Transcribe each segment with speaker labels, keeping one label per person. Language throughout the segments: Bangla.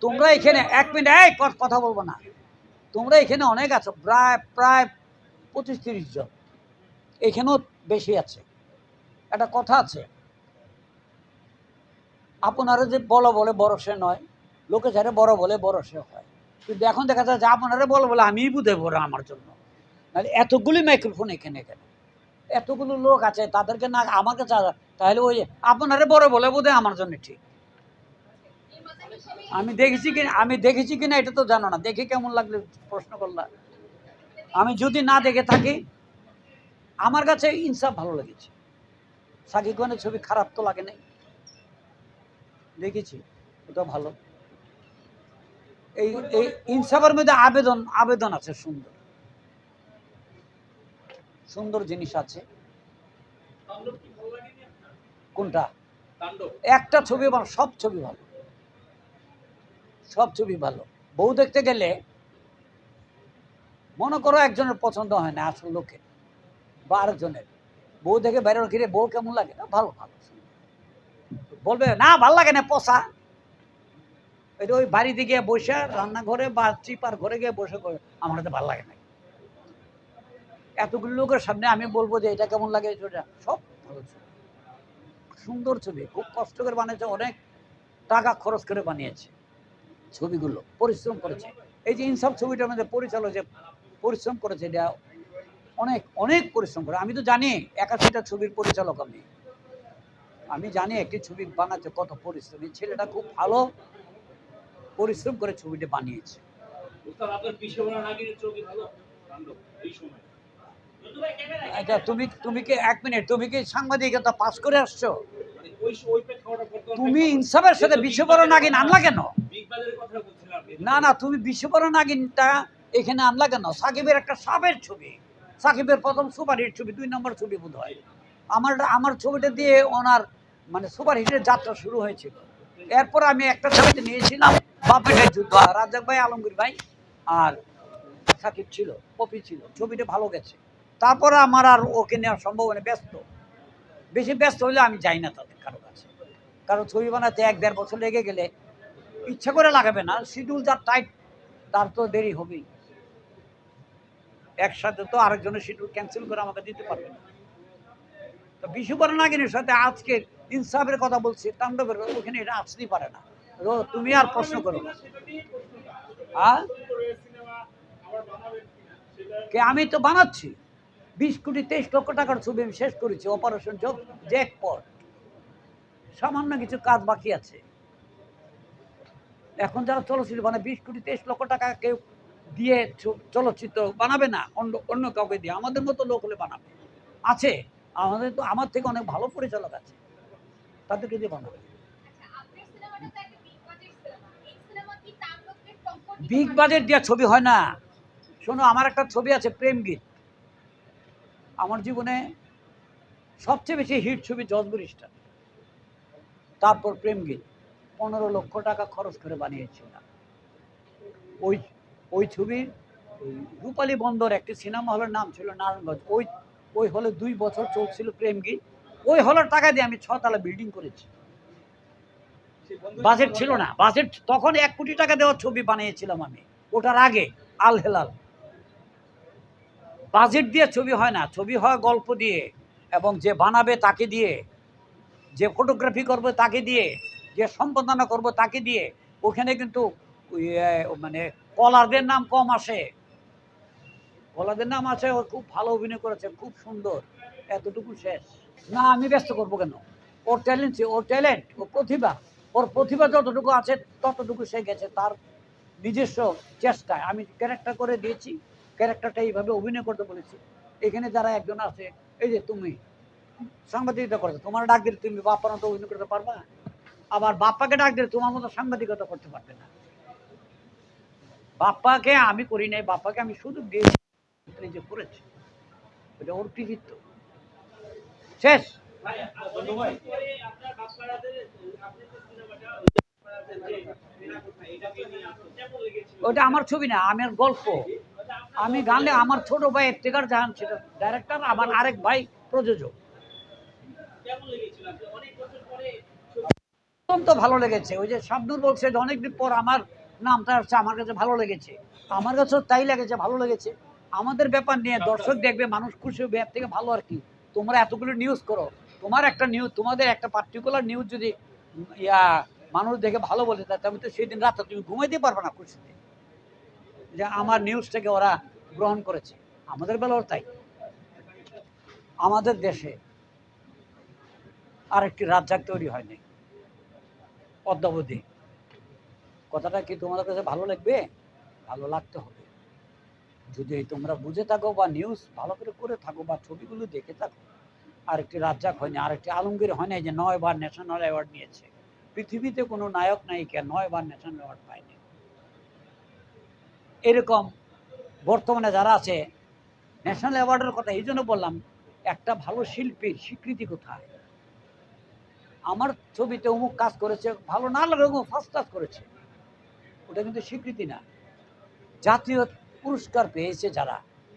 Speaker 1: তোমরা এখানে এক মিনিট, এই, ক- কথা বলব না। তোমরা এখানে অনেক আছো, প্রায় প্রায় পঁচিশ তিরিশ জন। এখানেও বেশি আছে। একটা কথা আছে। আপনারা যে বলো বলে বড় সে নয়, লোকে যারা বড় বলে বড় সে হয়। কিন্তু এখন দেখা যায় যে আপনারা বলো বলে আমিই বুঝে বড় আমার জন্য। নাহলে এতগুলি মাইক্রোফোন এখানে এখানে। এতগুলো লোক আছে, তাদেরকে না, আমাকে চা- তাহলে ওই আপনারা বড় বলে বোধহয় আমার জন্য ঠিক। আমি দেখেছি কি আমি দেখেছি কিনা এটা তো জানো না। দেখে কেমন লাগলে প্রশ্ন করলাম আমি যদি না দেখে থাকি আমার কাছে ইনসাফ ভালো লেগেছে। সাকিব খানের ছবি খারাপ তো লাগে নাই। দেখেছি ওটা ভালো। এই এই ইনসাফের মধ্যে আবেদন আবেদন আছে সুন্দর। সুন্দর জিনিস আছে। কোনটা? একটা ছবি ভালো সব ছবি ভালো। সব ছবি ভালো। বউ দেখতে গেলে মনে করো একজনের পছন্দ হয় না আসল লোকের বা আরেকজনের। বউ দেখে বাইরে ঘিরে বউ কেমন লাগে? না, ভালো ভালো। বলবে, না, ভালো লাগে না পোষা এটা ওই বাড়িতে গিয়ে বসে, রান্নাঘরে বা চিপার ঘরে গিয়ে বসে আমার তো ভালো লাগে না। এতগুলো লোকের সামনে আমি বলব যে, এটা কেমন লাগে? সব ভালো ছবি। সুন্দর ছবি। খুব কষ্ট করে বানিয়েছে, অনেক টাকা খরচ করে বানিয়েছে। ছবিগুলো পরিশ্রম করেছে। এই যে ইনসাফ ছবিটার মধ্যে পরিচালক যে পরিশ্রম করেছে এটা অনেক অনেক পরিশ্রম করে। আমি তো জানি একাশিটা ছবির পরিচালক আমি। আমি জানি একটি ছবি বানাতে কত পরিশ্রম। এই ছেলেটা খুব ভালো পরিশ্রম করে ছবিটা বানিয়েছে। আচ্ছা তুমি তুমি কি এক মিনিট তুমি কি সাংবাদিকতা পাস করে আসছো?
Speaker 2: মানে
Speaker 1: তুমি ইনসাফের সাথে বিশ্ববরণ আগে আনলা কেন
Speaker 2: বিগ বাজারের কথা বলছিলাম
Speaker 1: না না, তুমি বিশ্ববরণ আগিনটা এখানে আনলা কেন? সাকিবের একটা সাবের ছবি। সাকিবের প্রথম সুপারহিট ছবি, দুই নম্বর ছবি বোধ হয় আমার আমার ছবিটা দিয়ে ওনার মানে সুপারহিটের যাত্রা শুরু হয়েছিল। এরপর আমি একটা ছবিতে নিয়েছিলাম বাপেটের যুদ্ধ। রাজাক ভাই, আলমগীর ভাই আর সাকিব ছিল, পপি ছিল। ছবিটা ভালো গেছে। তারপর আমার আর ওকে নেওয়া সম্ভব হয় না ব্যস্ত। বেশি ব্যস্ত হলে আমি যাই না তাদের কারও কাছে। কারণ ছবি বানাতে এক দেড় বছর লেগে গেলে ইচ্ছা করে লাগাবে না শিডিউল যার টাইট তার তো দেরি হবেই। একসাথে তো আরেকজনের শিডিউল ক্যান্সেল করে আমাকে দিতে পারবে না। তো বিশুবরণ নাগিনীর সাথে আজকে ইনসাফের কথা বলছি, তাণ্ডবের ওখানে এটা আসতেই পারে না। তুমি আর প্রশ্ন করো কে, আমি তো বানাচ্ছি। বিশ কোটি, তেইশ লক্ষ টাকার ছবি আমি শেষ করেছি অপারেশন জ্যাকপট সামান্য কিছু কাজ বাকি আছে। এখন যারা চলচ্চিত্র মানে বিশ কোটি, তেইশ লক্ষ টাকা কেউ দিয়ে চলচ্চিত্র বানাবে না, অন্য অন্য কাউকে দিয়ে, আমাদের মতো লোক হলে বানাবে। আছে, আমাদের তো, আমার থেকে অনেক ভালো পরিচালক আছে। তাদেরকে দিয়ে বানাবে। বিগ বাজেট দিয়ে ছবি হয় না। শোনো, আমার একটা ছবি আছে প্রেম গীত আমার জীবনে সবচেয়ে বেশি হিট ছবি জজবরিস্টার তারপর প্রেম গীত পনেরো লক্ষ টাকা খরচ করে বানিয়েছিলাম ওই ওই ছবির রূপালী বন্দর একটি সিনেমা হলের নাম ছিল নারায়ণগঞ্জ। ওই ওই হলে দুই বছর চলছিল প্রেম গীত। ওই হলের টাকা দিয়ে আমি ছতলা বিল্ডিং করেছি। বাজেট ছিল না। বাজেট, তখন এক কোটি টাকা দেওয়ার ছবি বানিয়েছিলাম আমি। ওটার আগে আল হেলাল। বাজেট দিয়ে ছবি হয় না। ছবি হয় গল্প দিয়ে এবং যে বানাবে তাকে দিয়ে, যে ফটোগ্রাফি করবে তাকে দিয়ে যে সম্পাদনা করব তাকে দিয়ে ওখানে কিন্তু মানে কলারদের নাম কম আসে। কলারদের নাম আছে ও খুব ভালো অভিনয় করেছে, খুব সুন্দর, এতটুকু শেষ। না, আমি ব্যস্ত করব কেন? ওর ট্যালেন্ট ওর ট্যালেন্ট ও প্রতিভা, ওর প্রতিভা যতটুকু আছে ততটুকু সে গেছে তার নিজস্ব চেষ্টায়। আমি ক্যারেক্টার করে দিয়েছি ক্যারেক্টারটা এইভাবে অভিনয় করতে বলেছি। এখানে যারা একজন আছে, এই যে তুমি, সাংবাদিকতা করেছ, তোমার ডাক দিলে তুমি বাপ্পার মতো অভিনয় করতে পারবা? আবার বাপ্পাকে ডাক দিলে তোমার মতো সাংবাদিকতা করতে পারবে না। বাপ্পাকে আমি করি নাই, বাপ্পাকে আমি শুধু দিয়েছি যে করেছি। এটা ওর কৃতিত্ব। শেষ। ওটা আমার ছবি না আমার গল্প। আমি গানে আমার ছোট ভাই জাহান ছিল ডাইরেক্টর আমার আরেক ভাই প্রযোজক
Speaker 2: কেমন লেগেছিল আপনি অনেক বছর পরে
Speaker 1: অত্যন্ত ভালো লেগেছে। ওই যে শাবনুর বলছে যে অনেকদিন পর আমার নামটা আসছে আমার কাছে ভালো লেগেছে। আমার কাছেও তাই লেগেছে ভালো লেগেছে। আমাদের ব্যাপার নিয়ে দর্শক দেখবে মানুষ খুশি হবে এর থেকে ভালো আর কি। তোমরা এতগুলো নিউজ করো। তোমার একটা নিউজ তোমাদের একটা পার্টিকুলার নিউজ যদি ইয়া মানুষ দেখে ভালো বলে তা তবে তো সেই দিন রাতে তুমি ঘুমাইতে পারবে না খুশিতে। যে আমার নিউজটাকে ওরা গ্রহণ করেছে। আমাদের বেলাও তাই। আমাদের দেশে আরেকটি রাজ্জাক তৈরি হয়নি। অদ্যাবধি কথাটা কি তোমাদের কাছে ভালো লাগবে? ভালো লাগতে হবে। যদি তোমরা বুঝে থাকো বা নিউজ ভালো করে করে থাকো বা ছবিগুলো দেখে থাকো, আরেকটি রাজ্জাক হয়নি, আরেকটি আলমগীর হয় নাই যে নয় বার ন্যাশনাল অ্যাওয়ার্ড নিয়েছে। পৃথিবীতে কোনো নায়ক নায়িকা নয় বার ন্যাশনাল অ্যাওয়ার্ড পায়নি। এরকম বর্তমানে যারা আছে ন্যাশনাল অ্যাওয়ার্ডের কথা এই জন্য বললাম, একটা ভালো শিল্পীর স্বীকৃতি কোথায়? আমার ছবিতে অমুক কাজ করেছে, ভালো না লাগে ফার্স্ট কাজ করেছে। ওটা কিন্তু স্বীকৃতি না। জাতীয় পুরস্কার পেয়েছে যারা,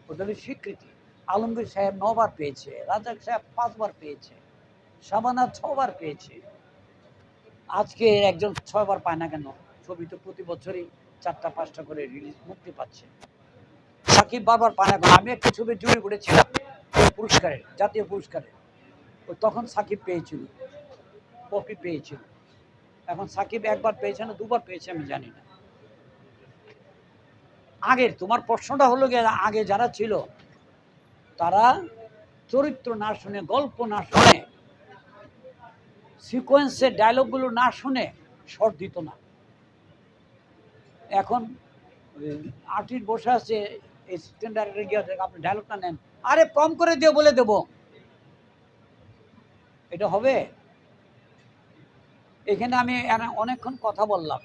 Speaker 1: ওটা হলো স্বীকৃতি। আলমগীর সাহেব নবার পেয়েছে, রাজাক সাহেব পাঁচবার পেয়েছে শাবানা ছবার পেয়েছে। আজকে একজন ছয়বার পায় না কেন, ছবি তো প্রতি বছরই চারটা, পাঁচটা করে রিলিজ মুক্তি পাচ্ছে। সাকিব বারবার পায় না কেন, আমি একটা ছবি জুড়ে করেছিলাম পুরস্কারের, জাতীয় পুরস্কারের। তখন সাকিব পেয়েছিল। পপি পেয়েছিল। এখন সাকিব একবার পেয়েছে না দুবার পেয়েছে আমি জানি না। আগের, তোমার প্রশ্নটা হলো গিয়ে আগে যারা ছিল, তারা চরিত্র না শুনে, গল্প না শুনে সিকোয়েন্সের ডায়লগগুলো না শুনে শর্ট দিত না। এখন আর্টিস্ট বসে আছে অ্যাসিস্ট্যান্ট ডাইরেক্টর গিয়ে আপনি ডায়লগটা নেন। আরে কম করে দিও বলে দেবো। এটা হবে? এখানে আমি অনেকক্ষণ কথা বললাম।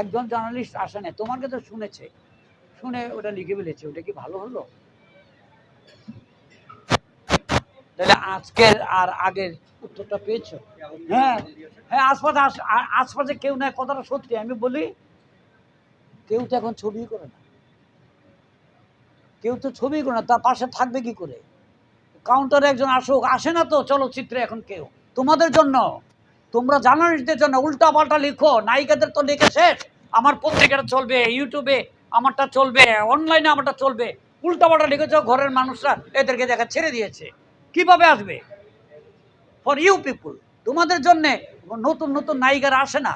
Speaker 1: একজন জার্নালিস্ট আসে না তোমার কাছে শুনেছে। শুনে ওটা লিখে ফেলেছে, ওটা কি ভালো হলো? তাহলে আজকের আর আগের উত্তরটা পেয়েছ? হ্যাঁ হ্যাঁ আশপাশে আশপাশে কেউ নাই, কথাটা সত্যি, আমি বলি, কেউ তো এখন ছবি করে না। কেউ তো ছবি করে না তার পাশে থাকবে কি করে? কাউন্টারে একজন আসুক, আসে না তো চলচ্চিত্রে এখন কেউ। তোমাদের জন্য। তোমরা জার্নালিস্টদের জন্য উল্টা পাল্টা লিখো, নায়িকাদের তো লিখে শেষ। আমার পত্রিকাটা চলবে, ইউটিউবে আমারটা চলবে, অনলাইনে আমারটা চলবে। উল্টা পাল্টা লিখেছ, ঘরের মানুষরা এদেরকে দেখা ছেড়ে দিয়েছে। কীভাবে আসবে? ফর ইউ পিপুল তোমাদের জন্যে নতুন নতুন নায়িকারা আসে না।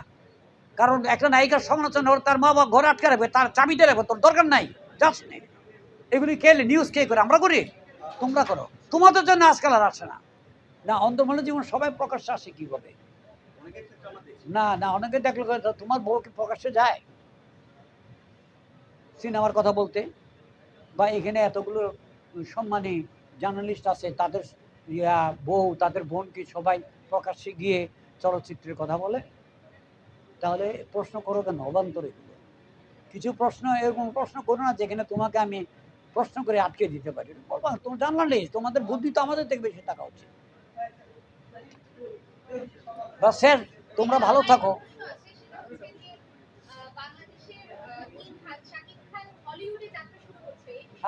Speaker 1: কারণ একটা নায়িকার সমালোচনা ওর তার মা বাবা ঘরে আটকে রাখবে, তার চাবিটা রাখবে, তোর দরকার নাই যাস নেই এগুলি কে নিউজ কে করে? আমরা করি? তোমরা করো। তোমাদের জন্য আজকাল আর আসে না। না অন্তর্মূল জীবন সবাই প্রকাশ্যে আসে কীভাবে? না না, অনেকে দেখলে তোমার বউ কি প্রকাশ্যে যায়? সিনেমার কথা বলতে? বা এখানে এতগুলো সম্মানী জার্নালিস্ট আছে, তাদের ইয়া, বউ, তাদের বোন কি সবাই প্রকাশ্যে গিয়ে চলচ্চিত্রের কথা বলে? তাহলে প্রশ্ন করো কেন? অবান্তরে। কিছু প্রশ্ন, এরকম প্রশ্ন করো না যেখানে তোমাকে আমি প্রশ্ন করে আটকে দিতে পারি। বলবা, তুমি জার্নালিস্ট, তোমাদের বুদ্ধি তো আমাদের থেকে বেশি থাকা উচিত। বা স্যার তোমরা ভালো থাকো।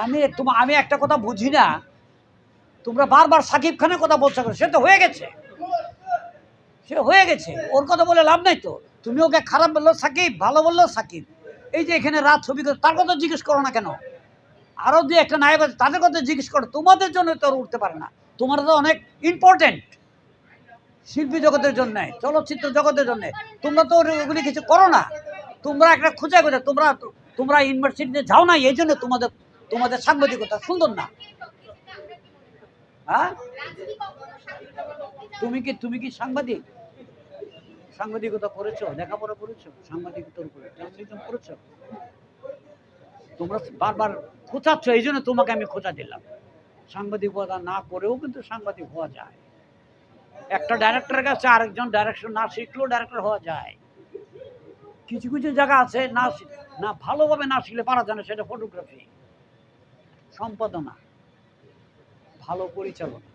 Speaker 1: আমি তোমার আমি একটা কথা বুঝি না। তোমরা বারবার সাকিব খানের কথা বলছো সে তো হয়ে গেছে। সে হয়ে গেছে। ওর কথা বলে লাভ নাই তো। তুমি ওকে খারাপ বলল সাকিব, ভালো বলল সাকিব। এই যে এখানে রাত ছবি তার কথা জিজ্ঞেস করো না কেন? আরও যে একটা নায়ক আছে, তাদের কথা জিজ্ঞেস করো। তোমাদের জন্য তো উঠতে পারে না। তোমার তো অনেক ইম্পর্টেন্ট শিল্পী জগতের জন্য, চলচ্চিত্র জগতের জন্য। তোমরা তো ওগুলি কিছু করো না। তোমরা একটা খোঁজা করে, তোমরা তোমরা ইউনিভার্সিটিতে যাও না, এই জন্য তোমাদের তোমাদের সাংবাদিকতা সুন্দর না। হ্যাঁ? তুমি কি তুমি কি সাংবাদিক? সাংবাদিকতা করেছ? লেখাপড়া করেছ? সাংবাদিকতার উপরে করেছ? তোমরা বারবার খোঁচাচ্ছ, এই জন্য তোমাকে আমি খোঁচা দিলাম। সাংবাদিকতা না করেও কিন্তু সাংবাদিক হওয়া যায়। একটা ডাইরেক্টরের কাছে আরেকজন ডাইরেকশন না শিখলেও ডাইরেক্টর হওয়া যায় কিছু কিছু জায়গা আছে না না ভালোভাবে না শিখলে পারা যায় না সেটা ফটোগ্রাফি সম্পাদনা ভালো পরিচালনা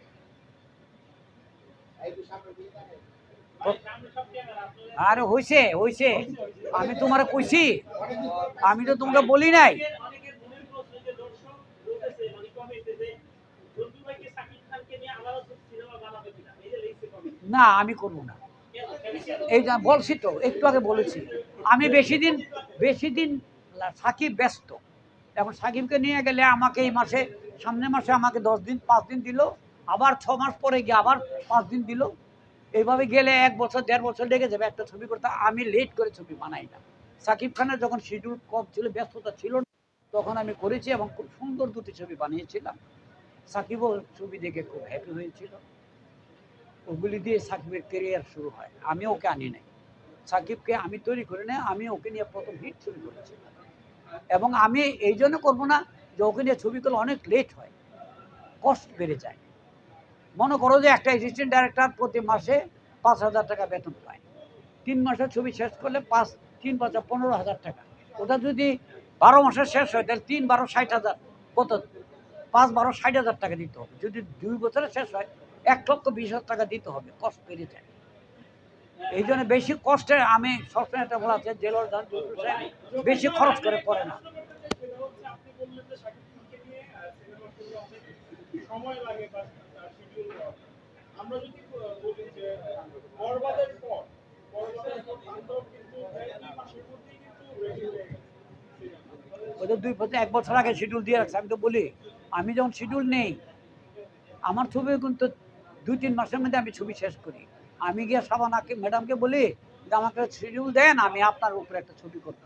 Speaker 1: আরে হইছে হইছে আমি তোমার কইছি আমি তো তোমাকে বলি নাই না আমি করব না। এই বলছি তো একটু আগে বলেছি। আমি বেশি দিন বেশি দিন সাকিব ব্যস্ত। এখন সাকিবকে নিয়ে গেলে আমাকে এই মাসে সামনের মাসে আমাকে দশ দিন পাঁচ দিন দিল। আবার ছ মাস পরে গিয়ে আবার পাঁচ দিন দিল। এইভাবে গেলে এক বছর দেড় বছর লেগে যাবে একটা ছবি করতে। আমি লেট করে ছবি বানাই না। সাকিব খানের যখন শিডিউল কম ছিল ব্যস্ততা ছিল না, তখন আমি করেছি এবং খুব সুন্দর দুটি ছবি বানিয়েছিলাম। সাকিবও ছবি দেখে খুব হ্যাপি হয়েছিল। ওগুলি দিয়ে সাকিবের কেরিয়ার শুরু হয়। আমি ওকে আনি নাই। সাকিবকে আমি তৈরি করে নেই, আমি ওকে নিয়ে প্রথম হিট ছবি করেছি। এবং আমি এই জন্য করব না যে ওকে নিয়ে ছবি করলে অনেক লেট হয় কষ্ট বেড়ে যায়। মনে করো যে একটা অ্যাসিস্ট্যান্ট ডাইরেক্টর প্রতি মাসে পাঁচ হাজার টাকা বেতন পায়। তিন মাসের ছবি শেষ করলে পাঁচ, তিন বছর পনেরো হাজার টাকা। ওটা যদি বারো মাসে শেষ হয়, তাহলে তিন বারো ষাট হাজার, কত? পাঁচ বারো ষাট হাজার টাকা দিতে হবে। যদি দুই বছরে শেষ হয় এক লক্ষ বিশ হাজার টাকা দিতে হবে কষ্ট যায়। এই জন্য বেশি কষ্টে আমি সবসময় একটা বলা আছে জেলার ধান বেশি খরচ করে পড়ে না।
Speaker 2: আমরা যদি বলি যে বরবাদের পর প্রায়।
Speaker 1: ওদের দুই বছর এক বছর আগে শিডিউল দিয়ে রাখছে আমি তো বলি আমি যখন শিডিউল নেই আমার ছবি কিন্তু দুই তিন মাসের মধ্যে আমি ছবি শেষ করি। আমি গিয়ে সাবানাকে ম্যাডামকে বলি যে, আমাকে শিডিউল দেন, আমি আপনার উপরে একটা ছবি করব।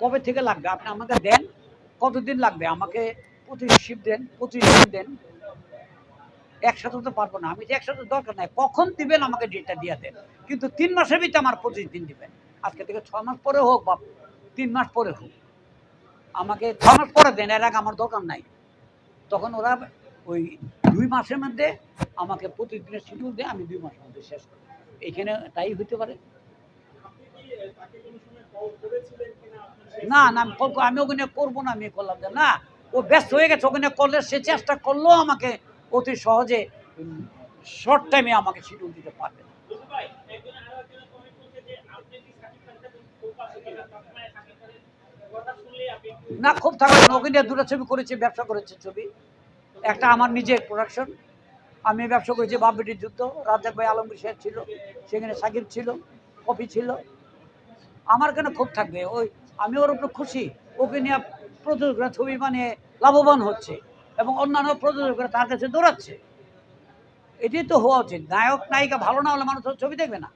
Speaker 1: কবে থেকে লাগবে? আপনি আমাকে দেন। কতদিন লাগবে? আমাকে পঁচিশ শিপ দেন, পঁচিশ দিন দেন। একসাথে তো পারব না। আমি যে একসাথে দরকার নাই। কখন দিবেন আমাকে ডেটটা দিয়ে দেন? কিন্তু তিন মাসের ভিতরে আমার পঁচিশ দিন দিবেন। আজকে থেকে ছ মাস পরে হোক বা তিন মাস পরে হোক, আমাকে ছ মাস পরে দেন, এর আগে আমার দরকার নাই। তখন ওরা ওই দুই মাসের মধ্যে আমাকে প্রতিদিনের শিডিউল দেয়, আমি দুই মাসের মধ্যে শেষ করি। এখানে তাই হতে পারে? না না, আমি আমি ওখানে করব না, আমি করলাম যে না, ও ব্যস্ত হয়ে গেছে, ওখানে করলে সে চেষ্টা করলেও আমাকে অতি সহজে শর্ট টাইমে আমাকে শিডিউল দিতে পারবে না।
Speaker 2: খুব
Speaker 1: থাকবে ওখানে দুটো ছবি করেছে, ব্যবসা করেছে ছবি। একটা আমার নিজের প্রোডাকশন আমি ব্যবসা করেছি বাপবেটির যুদ্ধ। রাজ্জাক ভাই আলমগীর সাহেব ছিল, সেখানে সাকিব ছিল কপি ছিল। আমার কেন খুব থাকবে? ওই আমি ওর উপর খুশি। ওকে নিয়ে প্রযোজকরা ছবি বানিয়ে লাভবান হচ্ছে এবং অন্যান্য প্রযোজকরা তার কাছে দৌড়াচ্ছে। এটাই তো হওয়া উচিত। নায়ক, নায়িকা ভালো না হলে মানুষ ছবি দেখবে না।